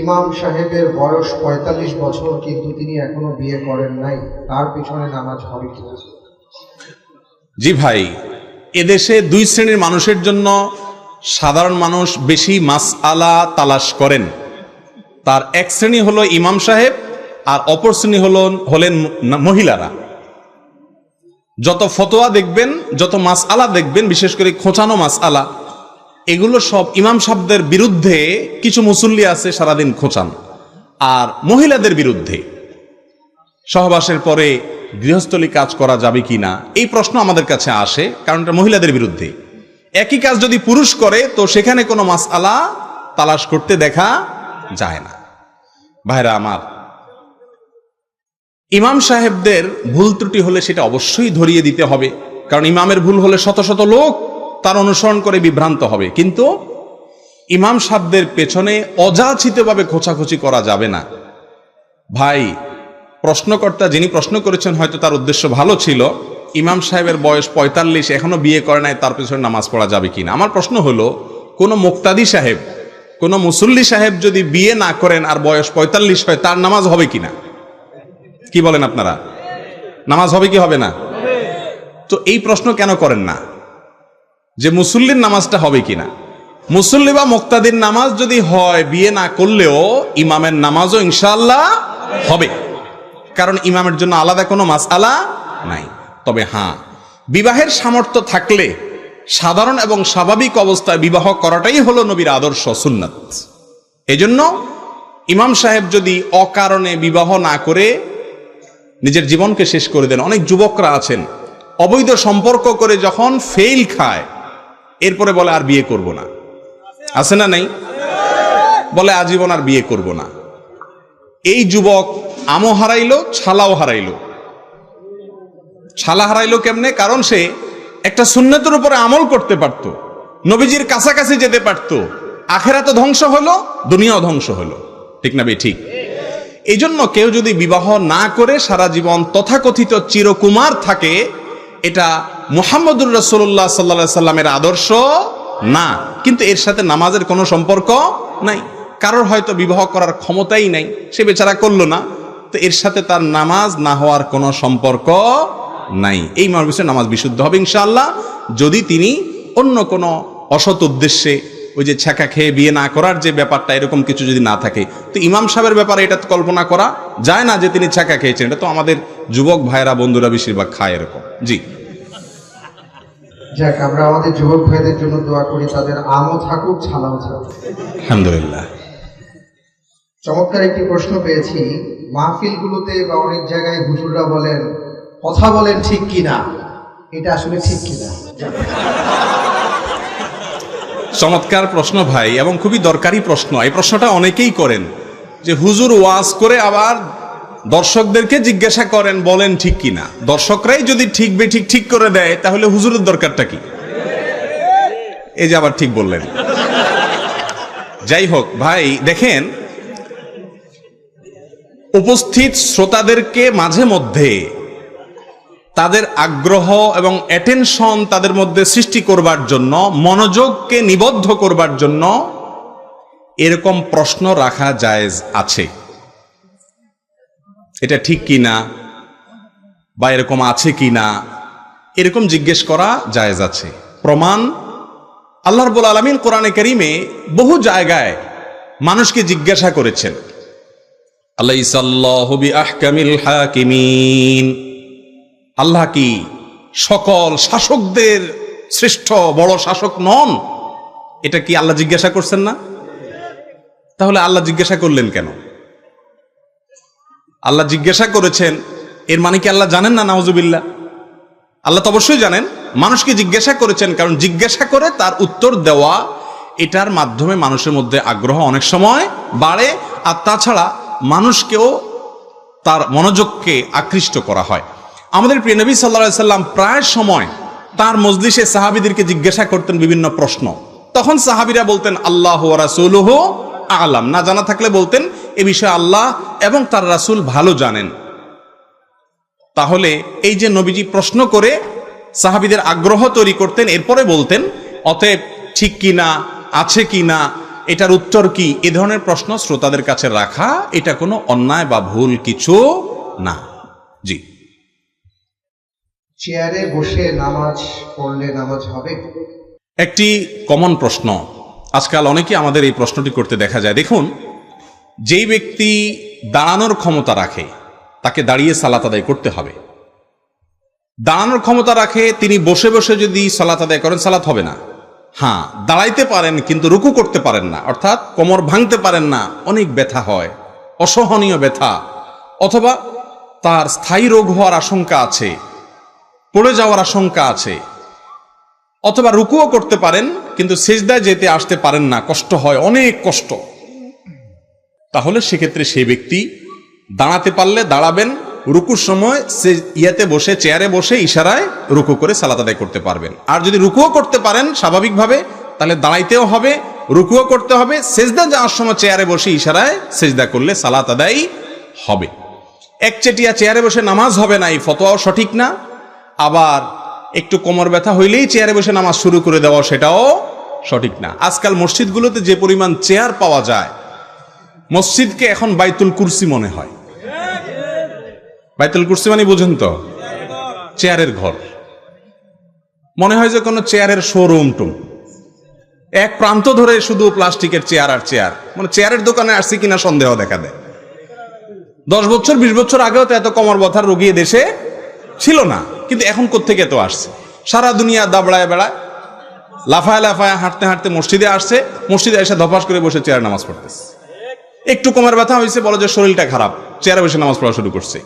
ইমাম সাহেবের বয়স পঁয়তাল্লিশ বছর, কিন্তু তিনি এখনও বিয়ে করেন নাই। তার পিছনে নামাজ হবে কি জি ভাই, এদেশে দুই শ্রেণির মানুষের জন্য সাধারণ মানুষ বেশি মাস আলা তালাশ করেন। তার এক শ্রেণি হলো ইমাম সাহেব, আর অপর শ্রেণি হলো, হলেন মহিলারা। যত ফতোয়া দেখবেন, যত মাস আলা দেখবেন, বিশেষ করে খোঁচানো মাস আলা এগুলো সব ইমাম সাহেবদের বিরুদ্ধে কিছু মুসল্লি আছে সারাদিন খোঁচান। আর মহিলাদের বিরুদ্ধে। সহবাসের পরে গৃহস্থলী কাজ করা যাবে কি না এই প্রশ্ন আমাদের কাছে আসে, কারণ এটা মহিলাদের বিরুদ্ধে। একই কাজ যদি পুরুষ করে, তো সেখানে কোনো মাস আলা তালাশ করতে দেখা যায় না। ভাইরা আমার, ইমাম সাহেবদের ভুল ত্রুটি হলে সেটা অবশ্যই ধরিয়ে দিতে হবে, কারণ ইমামের ভুল হলে শত শত লোক তার অনুসরণ করে বিভ্রান্ত হবে। কিন্তু ইমাম সাহেবদের পেছনে অযাচিতভাবে খোঁচাখুচি করা যাবে না। ভাই, প্রশ্নকর্তা যিনি প্রশ্ন করেছেন হয়তো তার উদ্দেশ্য ভালো ছিল। ইমাম সাহেবের বয়স পঁয়তাল্লিশ, এখনও বিয়ে করে নাই, তার পেছনে নামাজ পড়া যাবে কিনা? আমার প্রশ্ন হলো, কোনো মুক্তাদি সাহেব, কোনো মুসল্লি সাহেব যদি বিয়ে না করেন আর বয়স পঁয়তাল্লিশ হয়, তার নামাজ হবে কিনা? কি বলেন আপনারা? নামাজ হবে কি হবে না? তো এই প্রশ্ন কেন করেন না? যে মুসল্লির নামাজটা হবে কিনা। মুসল্লি বা মুক্তাদির নামাজ যদি হয়, বিয়ে না করলেও ইমামের নামাজও ইনশাল্লাহ হবে। কারণ ইমামের জন্য আলাদা কোনো মাস আলা নাই। তবে হ্যাঁ বিবাহের সামর্থ্য থাকলে সাধারণ এবং স্বাভাবিক অবস্থায় বিবাহ করাটাই হলো নবীর আদর্শ সুন্নাত। এজন্য ইমাম সাহেব যদি অকারণে বিবাহ না করে নিজের জীবনকে শেষ করে দেন, অনেক যুবকরা আছেন, অবৈধ সম্পর্ক করে যখন ফেল খায় এরপরে বলে আর বিয়ে করব না। আছে না নাই? বলে আজীবন আর বিয়ে করব না। এই যুবক আমও হারাইলো, ছালাও হারাইলো। ছালা হারাইলো কেমনে? কারণ সে একটা সুন্নতের উপরে আমল করতে পারত। নবীজির কাছাকাছি যেতে পারত। আখেরা তো ধ্বংস হলো, দুনিয়াও ধ্বংস হলো। ঠিক না বে ঠিক। এই জন্য কেউ যদি বিবাহ না করে, সারা জীবন তথাকথিত চিরকুমার থাকে এটা মুহাম্মদুর রসুল্লাহ সাল্লা সাল্লামের আদর্শ না। কিন্তু এর সাথে নামাজের কোনো সম্পর্ক নাই। কারোর হয়তো বিবাহ করার ক্ষমতাই নাই। সে বেচারা করল না। তো এর সাথে তার নামাজ না হওয়ার কোনো সম্পর্ক নাই। এই মর্মে নামাজ বিশুদ্ধ হবে ইনশাআল্লাহ। যদি তিনি অন্য কোনো অসৎ উদ্দেশ্যে ওই যে ছ্যাঁকা খেয়ে বিয়ে না করার যে ব্যাপারটা এরকম কিছু যদি না থাকে। তো ইমাম সাহেবের ব্যাপারে এটা কল্পনা করা যায় না যে তিনি ছ্যাঁকা খেয়েছেন। এটা তো আমাদের যুবক ভাইয়েরা বন্ধুরা বেশিরভাগ খায় এরকম। জি। যাক আমরা আমাদের যুবক ভাইদের জন্য দোয়া করি তাদের আমও থাকুক ছালাও থাকুক। আলহামদুলিল্লাহ। চমৎকার একটি প্রশ্ন পেয়েছি। মাহফিলগুলোতে বা অনেক জায়গায় হুজুররা বলেন কথা বলেন ঠিক কিনা? এটা আসলে ঠিক কিনা? চমৎকার প্রশ্ন ভাই, এবং খুবই দরকারি প্রশ্ন। এই প্রশ্নটা অনেকেই করেন, যে হুজুর ওয়াজ করে আবার দর্শকদেরকে জিজ্ঞাসা করেন, বলেন ঠিক কিনা দর্শকরাই যদি ঠিক বে ঠিক ঠিক করে দেয়, তাহলে হুজুরের দরকারটা কি? এই যে আবার ঠিক বললেন। যাই হোক ভাই, দেখেন, উপস্থিত শ্রোতাদেরকে মাঝে মধ্যে তাদের আগ্রহ এবং অ্যাটেনশন তাদের মধ্যে সৃষ্টি করবার জন্য, মনোযোগকে নিবদ্ধ করবার জন্য এরকম প্রশ্ন রাখা জায়েজ আছে। এটা ঠিক কি না বা এরকম আছে কি না এরকম জিজ্ঞেস করা জায়েজ আছে। প্রমাণ, আল্লাহ রবুল আলমিন কোরআনে করিমে বহু জায়গায় মানুষকে জিজ্ঞাসা করেছেন। আল্লাহ আহকামিল হাকিমিন। আল্লাহ কি সকল শাসকদের শ্রেষ্ঠ বড় শাসক নন? এটা কি আল্লাহ জিজ্ঞাসা করছেন না? তাহলে আল্লাহ জিজ্ঞাসা করলেন কেন? আল্লাহ জিজ্ঞাসা করেছেন, এর মানে কি আল্লাহ জানেন না? নাওজুবিল্লাহ আল্লাহ তো অবশ্যই জানেন। মানুষকে জিজ্ঞাসা করেছেন, কারণ জিজ্ঞাসা করে তার উত্তর দেওয়া, এটার মাধ্যমে মানুষের মধ্যে আগ্রহ অনেক সময় বাড়ে, আর তাছাড়া মানুষকেও তার মনোযোগকে আকৃষ্ট করা হয়। আমাদের প্রিয় নবী সাল্লা সাল্লাম প্রায় সময় তার মজলিসে সাহাবিদেরকে জিজ্ঞাসা করতেন বিভিন্ন প্রশ্ন। তখন সাহাবিরা বলতেন, আল্লাহ রাসুলহ আলাম। না জানা থাকলে বলতেন, এ বিষয়ে আল্লাহ এবং তার রাসূল ভালো জানেন। তাহলে এই যে নবীজি প্রশ্ন করে সাহাবিদের আগ্রহ তৈরি করতেন, এরপরে বলতেন, অতএব ঠিক কি না? আছে কি না? এটার উত্তর কি? এ ধরনের প্রশ্ন শ্রোতাদের কাছে রাখা, এটা কোনো অন্যায় বা ভুল কিছু না। জি। চেয়ারে বসে নামাজ পড়লে নামাজ হবে? একটি কমন প্রশ্ন। আজকাল অনেকে আমাদের এই প্রশ্নটি করতে দেখা যায়। দেখুন, যেই ব্যক্তি দাঁড়ানোর ক্ষমতা রাখে, তাকে দাঁড়িয়ে সালাত আদায় করতে হবে। দাঁড়ানোর ক্ষমতা রাখে, তিনি বসে বসে যদি সালাত আদায় করেন, সালাত হবে না। হ্যাঁ দাঁড়াইতে পারেন, কিন্তু রুকু করতে পারেন না। অর্থাৎ কোমর ভাঙতে পারেন না, অনেক ব্যথা হয়, অসহনীয় ব্যথা। অথবা তার স্থায়ী রোগ হওয়ার আশঙ্কা আছে পড়ে যাওয়ার আশঙ্কা আছে। অথবা রুকুও করতে পারেন, কিন্তু সেজদায় যেতে আসতে পারেন না। কষ্ট হয়, অনেক কষ্ট। তাহলে সেক্ষেত্রে সেই ব্যক্তি দাঁড়াতে পারলে দাঁড়াবেন, রুকুর সময় সে ইয়াতে বসে, চেয়ারে বসে ইশারায় রুকু করে সালাত আদায় করতে পারবেন। আর যদি রুকুও করতে পারেন স্বাভাবিকভাবে, তাহলে দাঁড়াইতেও হবে, রুকুও করতে হবে, সেজদা যাওয়ার সময় চেয়ারে বসে ইশারায় সেজদা করলে সালাত আদায় হবে। একচেটিয়া চেয়ারে বসে নামাজ হবে না, এই ফতোয়াও সঠিক না। আবার একটু কোমর ব্যথা হইলেই চেয়ারে বসে নামাজ শুরু করে দেওয়া সেটাও সঠিক না। আজকাল মসজিদগুলোতে যে পরিমাণ চেয়ার পাওয়া যায়, মসজিদকে এখন বাইতুল কুরসি মনে হয়। বাইতুল কুরসি মানে বুঝেন তো, চেয়ারের ঘর। মনে হয় যে কোনো চেয়ারের শোরুম টুম। এক প্রান্ত ধরে শুধু প্লাস্টিকের চেয়ার আর চেয়ার। মানে চেয়ারের দোকানে আসছে কিনা সন্দেহ দেখা দেয়। দশ বছর, বিশ বছর আগেও তো এত কমর ব্যথার রোগী দেশে ছিল না, কিন্তু এখন কোত্থেকে এত আসছে? সারা দুনিয়া দাবড়ায় বেড়ায়, লাফায় লাফায় হাঁটতে হাঁটতে মসজিদে আসছে, মসজিদে এসে ধপাস করে বসে চেয়ারে নামাজ পড়তেছে। একটু কোমর ব্যথা হয়েছে, বলে যে শরীরটা খারাপ, চেয়ারে বসে নামাজ পড়া শুরু করছে।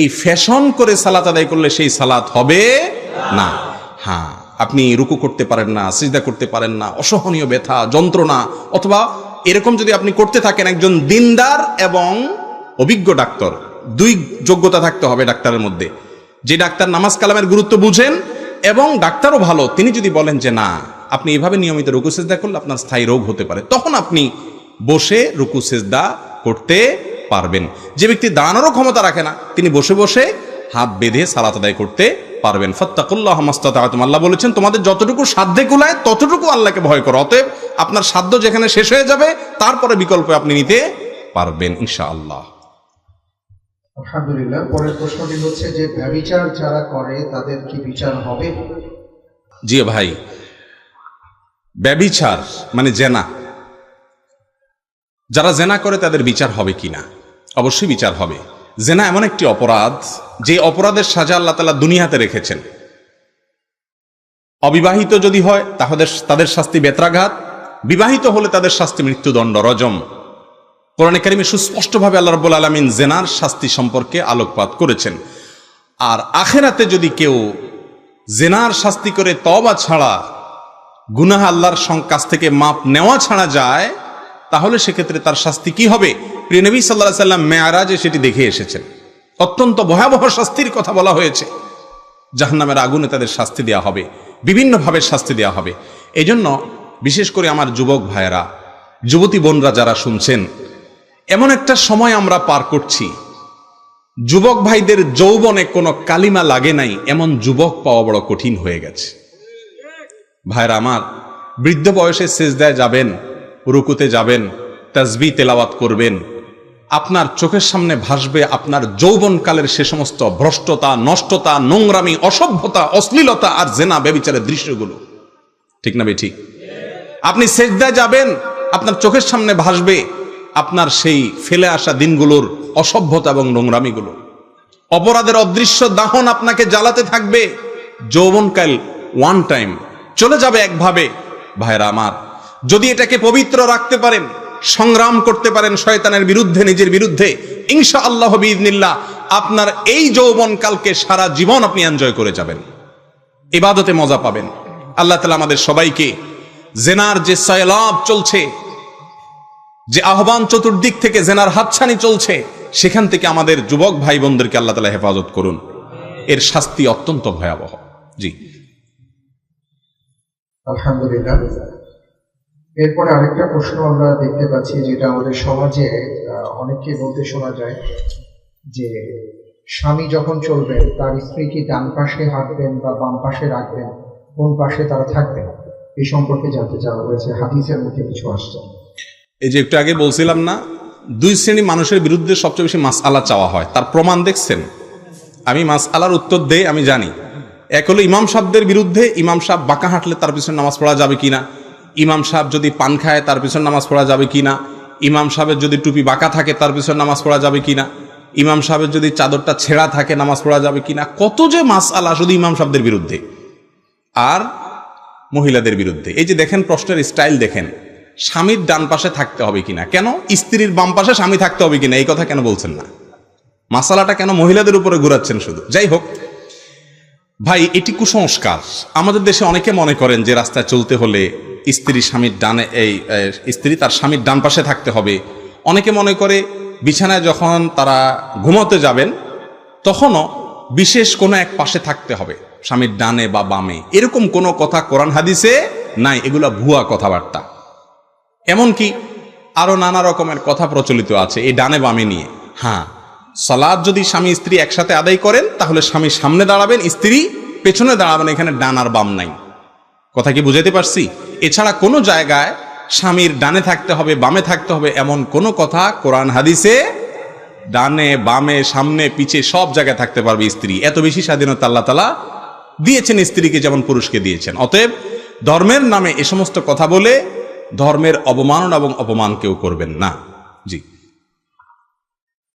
এই ফ্যাশন করে সালাত আদায় করলে সেই সালাত হবে না। হ্যাঁ আপনি রুকু করতে পারেন না, সিজদা করতে পারেন না, অসহনীয় ব্যথা, যন্ত্রণা, অথবা এরকম যদি আপনি করতে থাকেন একজন দিনদার এবং অভিজ্ঞ ডাক্তার, দুই যোগ্যতা থাকতে হবে ডাক্তারের মধ্যে। যে ডাক্তার নামাজ কালামের গুরুত্ব বুঝেন এবং ডাক্তারও ভালো, তিনি যদি বলেন যে না, আপনি এভাবে নিয়মিত রুকু সেজদা করলে আপনার স্থায়ী রোগ হতে পারে, তখন আপনি বসে রুকু সেজদা করতে পারবেন। যে ব্যক্তি দাঁড়ানোরও ক্ষমতা রাখে না, তিনি বসে বসে হাত বেঁধে সালাত আদায় করতে পারবেন। ফত্তাকুল্লাহ মাস্তাতাতুম আল্লাহ বলেছেন, তোমাদের যতটুকু সাধ্যে কুলায়, ততটুকু আল্লাহকে ভয় করো, অতএব আপনার সাধ্য যেখানে শেষ হয়ে যাবে, তারপরে বিকল্প আপনি নিতে পারবেন, ইনশাআল্লাহ। আলহামদুলিল্লাহ, পরের প্রশ্নটি হচ্ছে যে ব্যবিচার যারা করে, তাদের কি বিচার হবে? জি ভাই, ব্যবিচার মানে জেনা। যারা জেনা করে, তাদের বিচার হবে কিনা? অবশ্যই বিচার হবে। জেনা এমন একটি অপরাধ, যে অপরাধের সাজা আল্লাহ তালা দুনিয়াতে রেখেছেন। অবিবাহিত যদি হয়, তাহলে তাদের শাস্তি বেত্রাঘাত। বিবাহিত হলে তাদের শাস্তি মৃত্যুদণ্ড, রজম। কোরআনে কারিমে সুস্পষ্টভাবে আল্লাহ রব্বুল আলমিন জেনার শাস্তি সম্পর্কে আলোকপাত করেছেন। আর আখেরাতে যদি কেউ জেনার শাস্তি করে তবা ছাড়া গুনাহ আল্লাহর কাছ থেকে মাপ নেওয়া ছাড়া যায়, তাহলে সেক্ষেত্রে তার শাস্তি কি হবে? প্রিয় নবী সাল্লাহ সাল্লাম মেয়ারাজে সেটি দেখে এসেছেন। অত্যন্ত ভয়াবহ শাস্তির কথা বলা হয়েছে। জাহান্নামের আগুনে তাদের শাস্তি দেওয়া হবে, বিভিন্নভাবে শাস্তি দেওয়া হবে। এই জন্য বিশেষ করে আমার যুবক ভাইয়েরা, যুবতী বোনরা যারা শুনছেন এমন একটা সময় আমরা পার করছি। যুবক ভাইদের যৌবনে কোনো কালিমা লাগে নাই, এমন যুবক পাওয়া বড় কঠিন হয়ে গেছে। ভাইরা আমার, বৃদ্ধ বয়সে সেজদায় যাবেন, রুকুতে যাবেন, তাজবি তেলাওয়াত করবেন। আপনার চোখের সামনে ভাসবে আপনার যৌবনকালের সে সমস্ত ভ্রষ্টতা, নষ্টতা, নোংরামি, অসভ্যতা, অশ্লীলতা আর জেনা ব্যবিচারের দৃশ্যগুলো। ঠিক না বে ঠিক? আপনি সেজদায় যাবেন, আপনার চোখের সামনে ভাসবে আপনার সেই ফেলে আসা দিনগুলোর অসভ্যতা এবং নোংরামিগুলো। অপরাধের অদৃশ্য দাহন আপনাকে জ্বালাতে থাকবে। যৌবনকাল ওয়ান টাইম চলে যাবে একভাবে। ভাইরা আমার, যদি এটাকে পবিত্র রাখতে পারেন, সংগ্রাম করতে পারেন শয়তানের বিরুদ্ধে, নিজের বিরুদ্ধে ইনশা আল্লাহ বিদিনিল্লাহ আপনার এই যৌবনকালকে সারা জীবন আপনি এনজয় করে যাবেন। ইবাদতে মজা পাবেন। আল্লাহ তালা আমাদের সবাইকে জেনার যে সয়লাভ চলছে যে আহ্বান চতুর্দিক থেকে জেনার হাতছানি চলছে, সেখান থেকে আমাদের যুবক ভাই বোনদেরকে আল্লাহ তালা হেফাজত করুন। এর শাস্তি অত্যন্ত ভয়াবহ। জি। আলহামদুলিল্লাহ। এরপরে আরেকটা প্রশ্ন আমরা দেখতে পাচ্ছি, যেটা আমাদের সমাজে অনেককে বলতে শোনা যায়, যে স্বামী যখন চলবেন, তার স্ত্রী কি ডান পাশে হাঁটবেন বা বাম পাশে রাখবেন? কোন পাশে তারা থাকবেন? এই সম্পর্কে জানতে চাওয়া হয়েছে। হাদিসের মধ্যে কিছু আসছে। এই যে একটু আগে বলছিলাম না, দুই শ্রেণি মানুষের বিরুদ্ধে সবচেয়ে বেশি মাস আলা চাওয়া হয়। তার প্রমাণ দেখছেন? আমি মাস আলার উত্তর দেই, আমি জানি। এক হলো ইমাম সাহেবদের বিরুদ্ধে ইমাম সাহেব বাঁকা হাঁটলে তার পিছনে নামাজ পড়া যাবে কিনা। ইমাম সাহেব যদি পান খায়, তার পিছনে নামাজ পড়া যাবে কিনা। ইমাম সাহেবের যদি টুপি বাঁকা থাকে, তার পিছনে নামাজ পড়া যাবে কিনা। ইমাম সাহেবের যদি চাদরটা ছেঁড়া থাকে, নামাজ পড়া যাবে কিনা। কত যে মাস আলা শুধু ইমাম সাহেবদের বিরুদ্ধে। আর মহিলাদের বিরুদ্ধে। এই যে দেখেন, প্রশ্নের স্টাইল দেখেন। স্বামীর ডান পাশে থাকতে হবে কিনা? কেন? স্ত্রীর বাম পাশে স্বামী থাকতে হবে কিনা? এই কথা কেন বলছেন না? মাসালাটা কেন মহিলাদের উপরে ঘুরাচ্ছেন শুধু? যাই হোক, ভাই, এটি কুসংস্কার। আমাদের দেশে অনেকে মনে করেন যে রাস্তায় চলতে হলে স্ত্রী স্বামীর ডানে, এই স্ত্রী তার স্বামীর ডান পাশে থাকতে হবে। অনেকে মনে করে বিছানায় যখন তারা ঘুমোতে যাবেন, তখনও বিশেষ কোনো এক পাশে থাকতে হবে, স্বামীর ডানে বা বামে। এরকম কোনো কথা কোরআন হাদিসে নাই। এগুলা ভুয়া কথাবার্তা। এমনকি আরও নানা রকমের কথা প্রচলিত আছে এই ডানে বামে নিয়ে। হ্যাঁ সালাদ যদি স্বামী স্ত্রী একসাথে আদায় করেন, তাহলে স্বামী সামনে দাঁড়াবেন, স্ত্রী পেছনে দাঁড়াবেন, এখানে ডান আর বাম নাই। কথা কি বুঝাতে পারছি? এছাড়া কোনো জায়গায় স্বামীর ডানে থাকতে হবে, বামে থাকতে হবে এমন কোনো কথা কোরআন হাদিসে ডানে, বামে, সামনে, পিছে সব জায়গায় থাকতে পারবে স্ত্রী। এত বেশি স্বাধীনতা আল্লাহ তালা দিয়েছেন স্ত্রীকে যেমন পুরুষকে দিয়েছেন। অতএব ধর্মের নামে এ সমস্ত কথা বলে ধর্মের অবমাননা এবং অপমান কেউ করবেন না। জি।